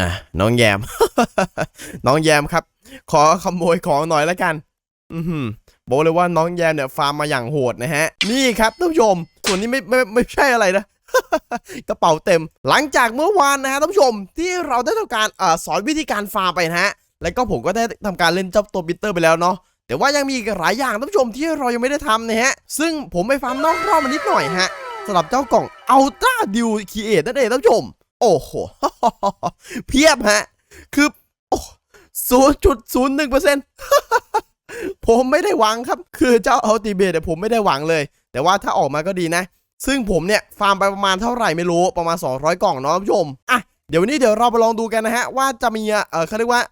นะน้องแยม น้องแยมครับ ขอขโมยของหน่อยแล้วกัน อือหือบอกเลยว่าน้องแยมเนี่ยฟาร์มมาอย่างโหดนะฮะ นี่ครับท่านผู้ชม ส่วนนี้ไม่ไม่ไม่ใช่อะไรนะกระเป๋าเต็ม หลังจากเมื่อวานนะฮะท่านผู้ชมที่เราได้ทำการเอ่อสอนวิธีการฟาร์มไปนะฮะ แล้วก็ผมก็ได้ทำการเล่นเจ้าตัวบิตเตอร์ไปแล้วเนาะแต่ว่ายังมีหลายอย่างท่านผู้ชมที่เรายังไม่ได้ทำนะฮะ ซึ่งผมไปฟาร์มนอกรอบมานิดหน่อยฮะสำหรับเจ้ากล่อง Ultra d u c r e a t e นั่นเองท่านผู้ชม โอ้โห เพียบฮะ คือศูนย์จุดศูนย์หนึ่งเปอร์เซ็นต์ผมไม่ได้หวังครับ คือเจ้าอัลติเบตผมไม่ได้หวังเลย แต่ว่าถ้าออกมาก็ดีนะ ซึ่งผมเนี่ย ฟาร์มไปประมาณเท่าไหร่ไม่รู้ ประมาณ 200 กล่องเนาะท่านผู้ชม อะ เดี๋ยววันนี้เดี๋ยวเราไปลองดูกันนะฮะ ว่าจะมี เออเขาเรียกว่า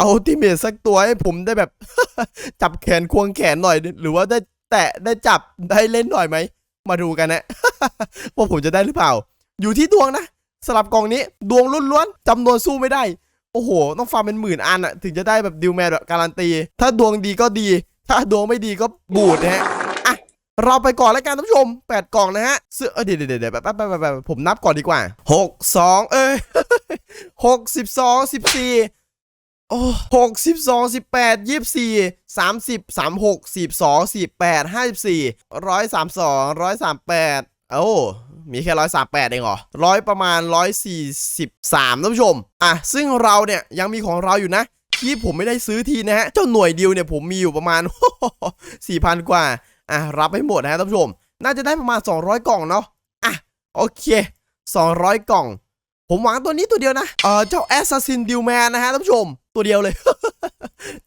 อัลติเมตสักตัวให้ผมได้แบบ จับแขนควงแขนหน่อย หรือว่าได้แตะได้จับได้เล่นหน่อยไหม มาดูกันนะว่าผมจะได้หรือเปล่า อยู่ที่ดวงนะสลับกล่องนี้ดวงล้วนๆจำนวนสู้ไม่ได้ โอ้โห ต้องฟาร์มเป็นหมื่นอันอะถึงจะได้แบบดิวแมนแบบการันตี ถ้าดวงดีก็ดี ถ้าดวงไม่ดีก็บูดนะฮะอะเราไปก่อนแล้วกันท่านผู้ชม 8 กล่องนะฮะเสื้อเดี๋ยวเดี๋ยวเดี๋ยวแป๊บแป๊บแป๊บผมนับก่อนดีกว่า 6 2 เอ้ย6 12 14โอ้หกสิบสองสิบแปดยี่สิบสี่สามสิบสามหกสิบสองสิบแปดห้าสิบสี่ร้อยสามสองร้อยสามแปดโอ้ มีแค่ร้อยสามแปดเองเหรอร้อยประมาณร้อยสี่สิบสามท่านผู้ชม อะ ซึ่งเราเนี่ยยังมีของเราอยู่นะที่ผมไม่ได้ซื้อทีนะฮะ เจ้าหน่วยเดียวเนี่ยผมมีอยู่ประมาณสี่พันกว่า อะ รับให้หมดนะฮะท่านผู้ชม น่าจะได้ประมาณ 200 กล่องเนาะ อะ โอเค 200 กล่อง ผมหวังตัวนี้ตัวเดียวนะ เออเจ้า Assassin d u m a n นะฮะท่านผู้ชม ตัวเดียวเลย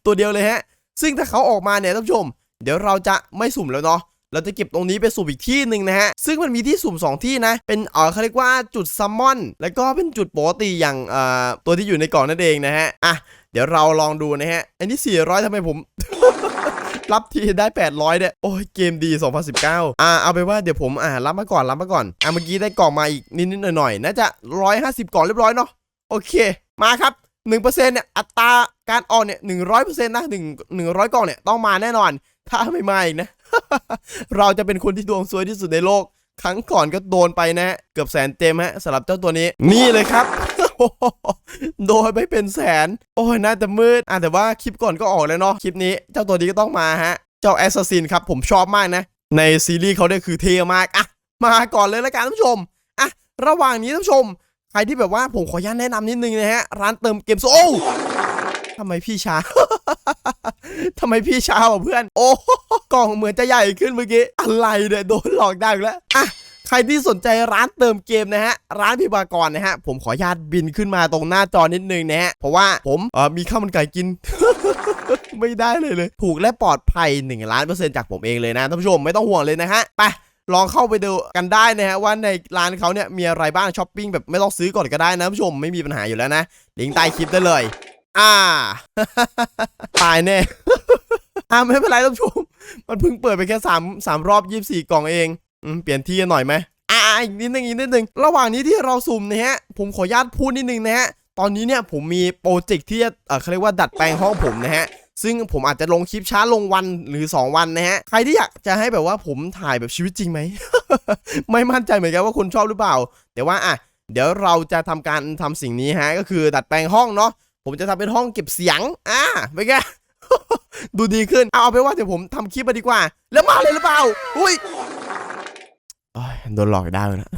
ตัวเดียวเลยฮะ ซึ่งถ้าเขาออกมาเนี่ยท่านผู้ชม เดี๋ยวเราจะไม่สุ่มแล้วเนาะ เราจะเก็บตรงนี้ไปสุ่มอีกที่หนึ่งนะฮะ ซึ่งมันมีที่สุ่ม2ที่นะ เป็นเออเขาเรียกว่าจุดซัมมอน แล้วก็เป็นจุดปกติอย่างเอ่อตัวที่อยู่ในกล่องนั่นเองนะฮะ อะ เดี๋ยวเราลองดูนะฮะ อันนี้ 400ทำไมผม รับทีได้ 800เนี่ยโอ้ย เกมดี 2019 อ่า เอาไปว่าเดี๋ยวผม อ่า รับมาก่อน รับมาก่อน อ่าเมื่อกี้ได้กล่องมาอีกนิดๆหน่อยๆ น่าจะ 150 กล่องเรียบร้อยเนาะ โอเค มาครับ1%เนี่ยอัตราการออกเนี่ย100%นะ1 100 กล่องเนี่ยต้องมาแน่นอน ถ้าไม่มาอีกนะ เราจะเป็นคนที่ดวงซวยที่สุดในโลก ครั้งก่อนก็โดนไปนะเกือบแสนเต็มฮะสำหรับเจ้าตัวนี้ นี่เลยครับโดนไปเป็นแสน โอ้ยน่าจะมืดอะแต่ว่าคลิปก่อนก็ออกแล้วเนาะคลิปนี้ เจ้าตัวนี้ก็ต้องมาฮะ เจ้าแอสซัสซินครับผมชอบมากนะ ในซีรีส์เขาเนี่ยคือเท่มากอะมาก่อนเลยละกันท่านผู้ชมอะระหว่างนี้ท่านผู้ชม ใครที่แบบว่าผมขออนุญาตแนะนำนิดนึงนะฮะ ร้านเติมเกมโซโอ้ทำไมพี่ช้า ทำไมพี่ช้ากว่าเพื่อน โอ้กล่องเหมือนจะใหญ่ขึ้นเมื่อกี้ อะไรเนี่ยโดนหลอกดังแล้วอะใครที่สนใจร้านเติมเกมนะฮะ ร้านพิบากรนะฮะ ผมขออนุญาตบินขึ้นมาตรงหน้าจอนิดนึงนะฮะ เพราะว่าผมเออมีข้าวมันไก่กิน ไม่ได้เลยเลย ถูกและปลอดภัย1ล้านเปอร์เซ็นต์จากผมเองเลยนะท่านผู้ชมไม่ต้องห่วงเลยนะฮะ ไปลองเข้าไปดูกันได้นะฮะว่าในร้านเขาเนี่ยมีอะไรบ้างช้อปปิ้งแบบไม่ต้องซื้อก่อนก็ได้นะท่านผู้ชมไม่มีปัญหาอยู่แล้วนะลิงก์ใต้คลิปได้เลย อ่า ตายแน่ อ่าไม่เป็นไรท่านผู้ชม มันเพิ่งเปิดไปแค่สามสามรอบยี่สี่กล่องเองอืมเปลี่ยนที่กันหน่อยไหมอ่าอีกนิดนึงอีกนิดนึง ระหว่างนี้ที่เราสุ่มนะฮะ ผมขออนุญาตพูดนิดนึงนะฮะ ตอนนี้เนี่ยผมมีโปรเจกต์ที่จะเออเขาเรียกว่าดัดแปลงห้องผมนะฮะ ซึ่งผมอาจจะลงคลิปช้าลงวันหรือ 2 วันนะฮะ ใครที่อยากจะให้แบบว่าผมถ่ายแบบชีวิตจริงไหม ไม่มั่นใจเหมือนกันว่าคุณชอบหรือเปล่า แต่ว่าอะ เดี๋ยวเราจะทำการทำสิ่งนี้ฮะ ก็คือดัดแปลงห้องเนาะ ผมจะทำเป็นห้องเก็บเสียง อ่าไปนไงดูดีขึ้น เอาเอาไปว่าเดี๋ยวผมทำคลิปมาดีกว่า แล้วมาเลยหรือเปล่า อุ้ยโดนหลอกได้เลยนะ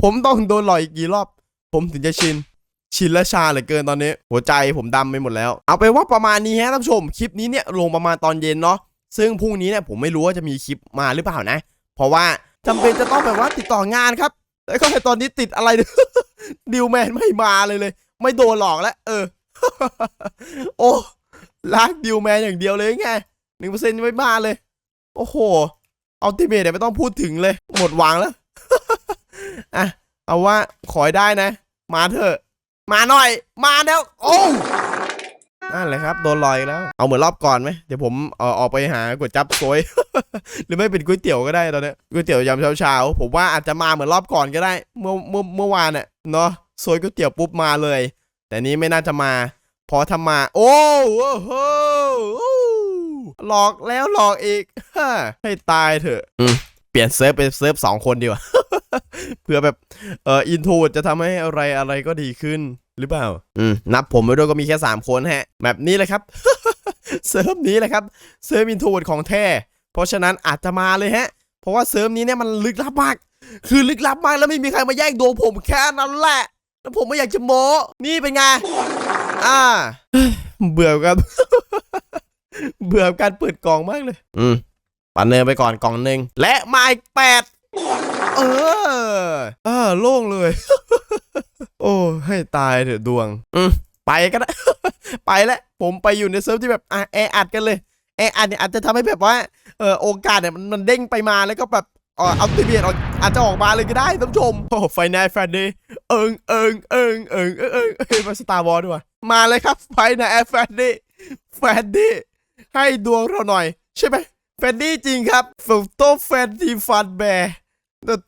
ผมต้องโดนหลอกอีกกี่รอบ ผมถึงจะชิน ชินและชาเหลือเกินตอนนี้ หัวใจผมดำไปหมดแล้ว เอาไปว่าประมาณนี้ฮะท่านผู้ชม คลิปนี้เนี่ยลงประมาณตอนเย็นเนาะ ซึ่งพรุ่งนี้เนี่ยผมไม่รู้ว่าจะมีคลิปมาหรือเปล่านะ เพราะว่าจำเป็นจะต้องแบบว่าติดต่องานครับ แล้วก็ในตอนนี้ติดอะไรดิวแมนไม่มาเลยเลย ไม่โดนหลอกแล้ว เออ โอ้ลากดิวแมนอย่างเดียวเลยไงหนึ่งเปอร์เซ็นต์ไม่มาเลย โอ้โหอัลติเมทเนี่ยไม่ต้องพูดถึงเลย หมดหวังแล้ว อะ เอาว่าขอให้ได้นะ มาเถอะ มาหน่อย มาแล้ว โอ้นั่นแหละครับ โดนลอยแล้ว เอาเหมือนรอบก่อนไหมเดี๋ยวผมเออออกไปหาก๋วยจับโซยหรือไม่เป็นก๋วยเตี๋ยวก็ได้ตอนนี้ก๋วยเตี๋ยวยามเช้าๆผมว่าอาจจะมาเหมือนรอบก่อนก็ได้ เมื่อเมื่อเมื่อวานเน่ะเนาะ โซยก๋วยเตี๋ยวปุ๊บมาเลย แต่นี้ไม่น่าจะมาพอทำมา โอ้โอ้โหหลอกแล้วหลอกอีกฮ่าให้ตายเถอะอืมเปลี่ยนเซิร์ฟเป็นเซิร์ฟสองคนดีกว่าเผื่อแบบเอ่ออินโทรจะทำให้อะไรอะไรก็ดีขึ้นหรือเปล่า อืม นับผมไปด้วยก็มีแค่ 3 คนฮะ แบบนี้เลยครับ เซิร์ฟนี้แหละครับ เซิร์ฟอินโทรของแท้ เพราะฉะนั้นอาจจะมาเลยฮะ เพราะว่าเซิร์ฟนี้เนี่ยมันลึกลับมาก คือลึกลับมากแล้วไม่มีใครมาแย่งดวงผมแค่นั้นแหละ แล้วผมไม่อยากจะโม้นี่เป็นไง อ่า เบื่อกันเบื่อกับการเปิดกล่องมากเลย อืมปันเนยไปก่อนกล่องหนึ่งและมาอีกแปดเออเออโล่งเลย โอ้ ให้ตายเถอะดวง อืมไปก็ได้ ไปแล้ว ผมไปอยู่ในเซิร์ฟที่แบบอะแออัดกันเลยแออัดเนี่ยอาจจะทำให้แบบว่าเออโอกาสเนี่ยมันมันเด้งไปมาแล้วก็แบบเอออัลติเมียออกอาจจะออกมาเลยก็ได้ท่านผู้ชมโอ้ไฟนายแฟนดี เอิงเอิงเอิงเอิงเอิงเอิงเอิงมาสตาร์วอลด้วยมาเลยครับไฟนายแฟนดี้แฟนดี้ให้ดวงเราหน่อย ใช่ไหมแฟนดี้จริงครับฟิลโตแฟนดีฟันแบร์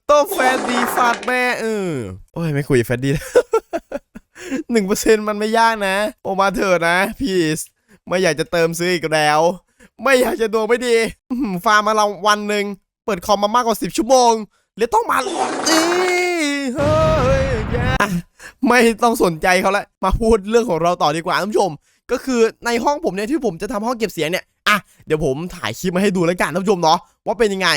โตแฟนดีฟันแบร์เออโอ้ยไม่คุยแฟนดี้หนึ่งเปอร์เซ็นต์มันไม่ยากนะ โอมาเถอะนะพีสไม่อยากจะเติมซื้ออีกแล้ว ไม่อยากจะดวงไม่ดีอื้อหือฟาร์มมาเราวันหนึ่งเปิดคอมมามากกว่า10ชั่วโมงเลยต้องมาเฮ้ยแย่ ไม่ต้องสนใจเขาละมาพูดเรื่องของเราต่อดีกว่าท่านผู้ชม ก็คือในห้องผมเนี่ยที่ผมจะทำห้องเก็บเสียงเนี่ยอะเดี๋ยวผมถ่ายคลิปมาให้ดูแล้วกันท่านผู้ชมเนาะว่าเป็นยังไง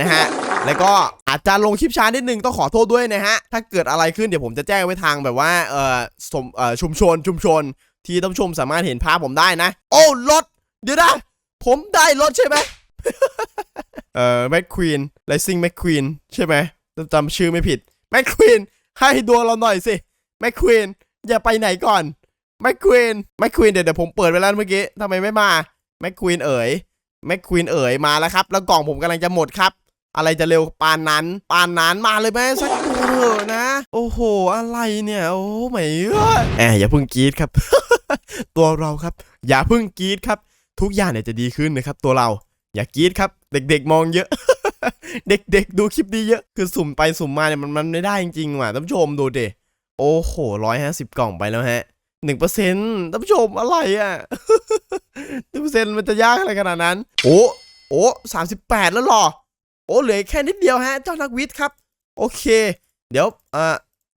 นะฮะแล้วก็อาจจะลงคลิปช้านิดนึงต้องขอโทษด้วยนะฮะถ้าเกิดอะไรขึ้นเดี๋ยวผมจะแจ้งไว้ทางแบบว่าเอ่อสมเอ่อชุมชนชุมชน ที่ท่านผู้ชมสามารถเห็นภาพผมได้นะ โอ้รถเดี๋ยวนะผมได้รถใช่ไหมเอ่อแม็กควีนไลซิงแม็กควีนใช่ไหมจำชื่อไม่ผิดแม็กควีนให้ดวงเราหน่อยสิ แม็กควีนอย่าไปไหนก่อนแม็กควีนแม็กควีนเดี๋ยวเดี๋ยวผมเปิดไปแล้วเมื่อกี้ทำไมไม่มาแม็กควีนเอ๋ยแม็กควีนเอ๋ยมาแล้วครับ แล้วกล่องผมกำลังจะหมดครับ อะไรจะเร็วปานนั้น ปานนั้นมาเลยไหมสักตัวเถอะนะ โอ้โห อะไรเนี่ย โอ้ไม่เอ้ยแอบอย่าเพิ่งกรีดครับ ตัวเราครับ อย่าเพิ่งกรีดครับ ทุกอย่างเนี่ยจะดีขึ้นนะครับ ตัวเรา อย่ากรีดครับ เด็กๆ มองเยอะ เด็กๆ ดูคลิปดีเยอะ คือสุ่มไปสุ่มมาเนี่ยมันมันไม่ได้จริงๆว่ะท่านผู้ชมดูดิ โอ้โหร้อยห้าสิบกล่องไปแล้วฮะหนึ่งเปอร์เซ็นต์ท่านผู้ชมอะไรอะหนึ่งเปอร์เซ็นต์มันจะยากอะไรขนาดนั้น โอ้โอ้สามสิบแปดแล้วหรอ โอ้เหลือแค่นิดเดียวฮะ เจ้านักวิทย์ครับ โอเค เดี๋ยวอ่อ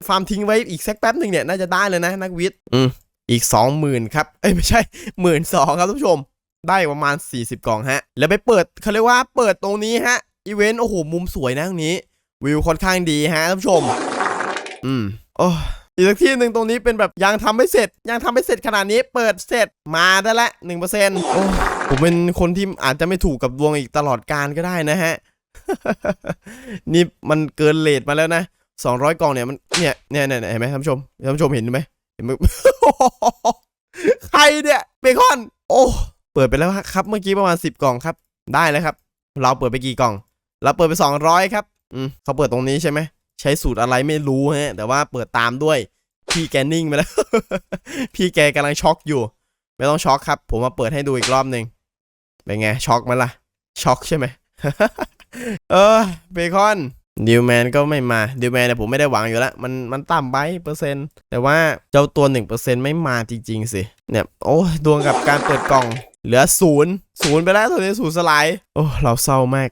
ฟาร์มทิ้งไว้อีกสักแป๊บหนึ่งเนี่ยน่าจะได้เลยนะนักวิทย์อืมอีกสองหมื่นครับ เอ้ยไม่ใช่หมื่นสองครับท่านผู้ชม ได้ประมาณ40กล่องฮะ แล้วไปเปิดเขาเรียกว่าเปิดตรงนี้ฮะอีเวนต์โอ้โหมุมสวยนะตรงนี้ วิวค่อนข้างดีฮะท่านผู้ชม อืม โอ้อีกสักที่หนึ่งตรงนี้เป็นแบบยังทำไม่เสร็จ ยังทำไม่เสร็จขนาดนี้เปิดเสร็จมาได้ละหนึ่งเปอร์เซ็นต์ผมเป็นคนที่อาจจะไม่ถูกกับดวงอีกตลอดการก็ได้นะฮะ นี่มันเกินเลทมาแล้วนะสองร้อยกล่องเนี่ยมันเนี่ยเนี่ยเนี่ยเห็นไหมท่านผู้ชมท่านผู้ชมเห็นไหมเห็นไหมใครเนี่ยเบคอน โอ้เปิดไปแล้วครับ เมื่อกี้ประมาณ10กล่องครับ ได้แล้วครับ เราเปิดไปกี่กล่อง เราเปิดไป200ครับ อืมเขาเปิดตรงนี้ใช่ไหม ใช้สูตรอะไรไม่รู้ฮะ แต่ว่าเปิดตามด้วย พี่แกนิ่งไปแล้ว พี่แกกำลังช็อกอยู่ ไม่ต้องช็อกครับ ผมมาเปิดให้ดูอีกรอบหนึ่งเป็นไงช็อกไหมล่ะ ช็อกใช่ไหมเออเบคอนดิวแมนก็ไม่มาดิวแมนเนี่ยผมไม่ได้หวังอยู่แล้ว มันมันต่ำไปเปอร์เซ็นต์แต่ว่าเจ้าตัว 1%ไม่มาจริง ๆ สิ เนี่ย โอ้ดวงกับการเปิดกล่อง เหลือศูนย์ศูนย์ไปแล้วตอนนี้ศูนย์สลาย โอ้ เราเศร้ามาก